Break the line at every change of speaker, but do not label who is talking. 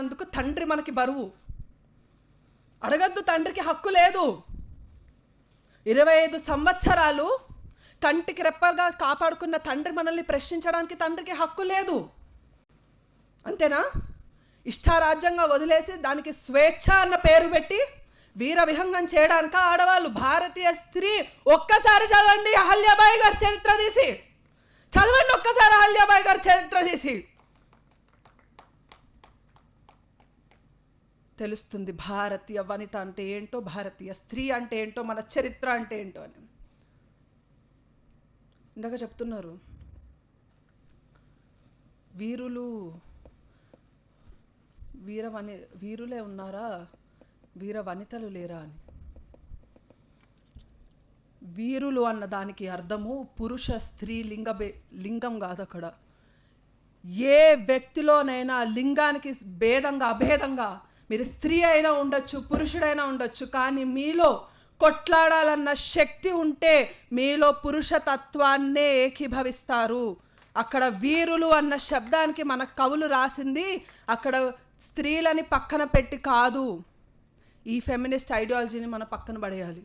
అందుకు తండ్రి మనకి బరువు. అడగద్దు తండ్రికి హక్కు లేదు. ఇరవై ఐదు సంవత్సరాలు కంటికి రెప్పగా కాపాడుకున్న తండ్రి మనల్ని ప్రశ్నించడానికి తండ్రికి హక్కు లేదు. అంతేనా? ఇష్టారాజ్యంగా వదిలేసి దానికి స్వేచ్ఛ అన్న పేరు పెట్టి వీర విహంగం చేయడానిక ఆడవాళ్ళు భారతీయ స్త్రీ ఒక్కసారి చదవండి అహల్యాబాయి గారి చరిత్ర తీసి. చదవండి ఒక్కసారి అహల్యాబాయి గారి చరిత్ర తీసి. తెలుస్తుంది భారతీయ వనిత అంటే ఏంటో భారతీయ స్త్రీ అంటే ఏంటో మన చరిత్ర అంటే ఏంటో అని. ఇందాక చెప్తున్నారు. వీరులు వీరవని వీరులే ఉన్నారా? వీర వనితలు లేరా అని. వీరులు అన్న దానికి అర్థము పురుష స్త్రీ లింగభే లింగం కాదు అక్కడ. ఏ వ్యక్తిలోనైనా లింగానికి భేదంగా అభేదంగా మీరు స్త్రీ అయినా ఉండొచ్చు పురుషుడైనా ఉండొచ్చు కానీ మీలో కొట్లాడాలన్న శక్తి ఉంటే మీలో పురుషతత్వాన్నే ఏకీభవిస్తారు. అక్కడ వీరులు అన్న శబ్దానికి మన కవులు రాసింది అక్కడ స్త్రీలని పక్కన పెట్టి కాదు. ఈ ఫెమినిస్ట్ ఐడియాలజీని మన పక్కన పడేయాలి.